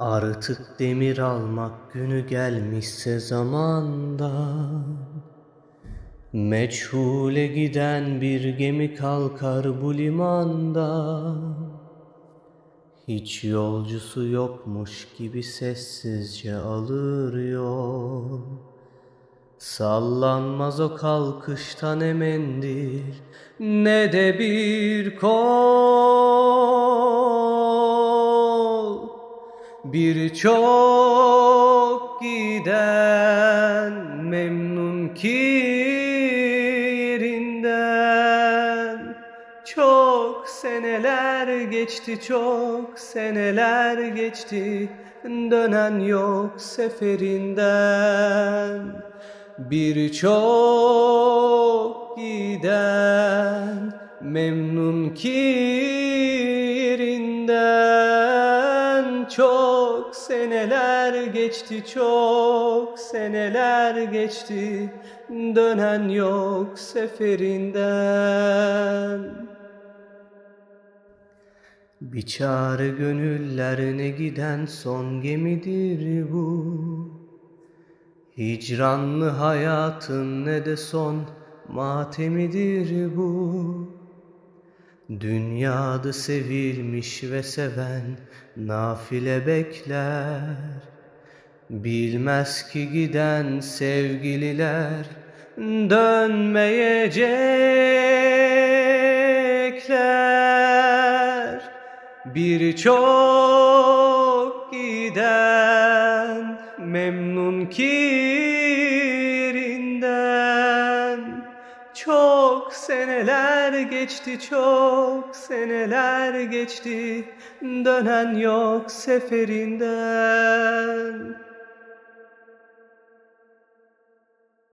Artık demir almak günü gelmişse zamandan Meçhule giden bir gemi kalkar bu limanda. Hiç yolcusu yokmuş gibi sessizce alır yol. Sallanmaz o kalkıştan emendir ne de bir kol Birçok giden memnun ki yerinden Çok seneler geçti çok seneler geçti. Dönen yok seferinden. Birçok giden memnun ki yerinden Çok seneler geçti çok seneler geçti. Dönen yok seferinden. Bir çare gönüllerine giden son gemidir bu. Hicranlı hayatın ne de son matemidir bu Dünyada sevilmiş ve seven nafile bekler. Bilmez ki giden sevgililer dönmeyecekler. Birçok giden memnun ki seneler geçti çok seneler geçti. Dönen yok seferinden